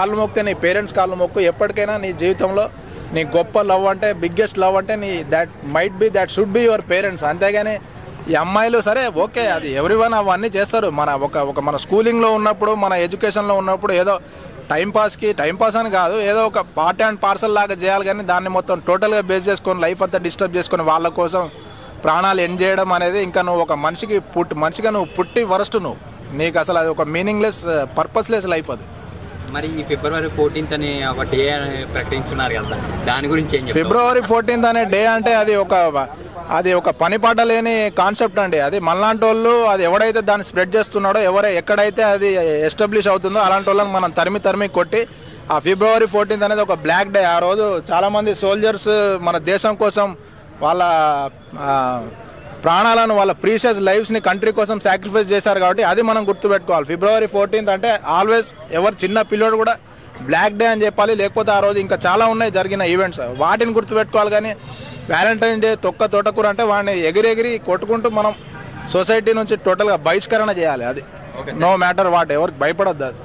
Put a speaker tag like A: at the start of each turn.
A: కాళ్ళు మొక్కితే నీ పేరెంట్స్ కాళ్ళు మొక్కు. ఎప్పటికైనా నీ జీవితంలో నీ గొప్ప లవ్ అంటే బిగ్గెస్ట్ లవ్ అంటే నీ that might be that should be your parents అంతేగాని ఈ అమ్మాయిలు సరే ఓకే అది ఎవరి వన్ అవన్నీ చేస్తారు. మన ఒక ఒక మన స్కూలింగ్లో ఉన్నప్పుడు మన ఎడ్యుకేషన్లో ఉన్నప్పుడు ఏదో టైంపాస్కి టైంపాస్ అని కాదు ఏదో ఒక పార్ట్ అండ్ పార్సల్ లాగా చేయాలి కానీ దాన్ని మొత్తం టోటల్గా బేస్ చేసుకొని లైఫ్ అంతా డిస్టర్బ్ చేసుకొని వాళ్ళ కోసం ప్రాణాలు ఎండ్ చేయడం అనేది ఇంకా నువ్వు ఒక మనిషికి పుట్టి మనిషిగా నువ్వు పుట్టి వరస్ట్ నువ్వు. నీకు అసలు అది ఒక మీనింగ్లెస్ పర్పస్లెస్ లైఫ్ అది.
B: మరి ఈ ఫిబ్రవరి ఫోర్టీన్త్ అని ఒక డే అని ప్రకటించున్నారు కదా. దాని గురించి ఏం
A: ఫిబ్రవరి ఫోర్టీన్త్ అనే డే అంటే అది ఒక అది ఒక పని పాట లేని కాన్సెప్ట్ అండి. అది మనలాంటి వాళ్ళు అది ఎవడైతే దాన్ని స్ప్రెడ్ చేస్తున్నాడో ఎవరై ఎక్కడైతే అది ఎస్టాబ్లిష్ అవుతుందో అలాంటి వాళ్ళని మనం తరిమి తరిమి కొట్టి ఆ ఫిబ్రవరి ఫోర్టీన్త్ అనేది ఒక బ్లాక్ డే. ఆ రోజు చాలామంది సోల్జర్స్ మన దేశం కోసం వాళ్ళ ప్రాణాలను వాళ్ళ ప్రీషియస్ లైఫ్స్ని కంట్రీ కోసం సాక్రిఫైస్ చేశారు కాబట్టి అది మనం గుర్తుపెట్టుకోవాలి. ఫిబ్రవరి ఫోర్టీన్త్ అంటే ఆల్వేస్ ఎవరు చిన్న పిల్లోడు కూడా బ్లాక్ డే అని చెప్పాలి లేకపోతే ఆ రోజు ఇంకా చాలా ఉన్నాయి జరిగిన ఈవెంట్స్ వాటిని గుర్తుపెట్టుకోవాలి కానీ వ్యాలంటైన్ డే తొక్క తోటకూర అంటే వాడిని ఎగిరెగిరి కొట్టుకుంటూ మనం సొసైటీ నుంచి టోటల్గా బహిష్కరణ చేయాలి అది. నో మ్యాటర్ వాట్ ఎవరికి భయపడద్దు అది.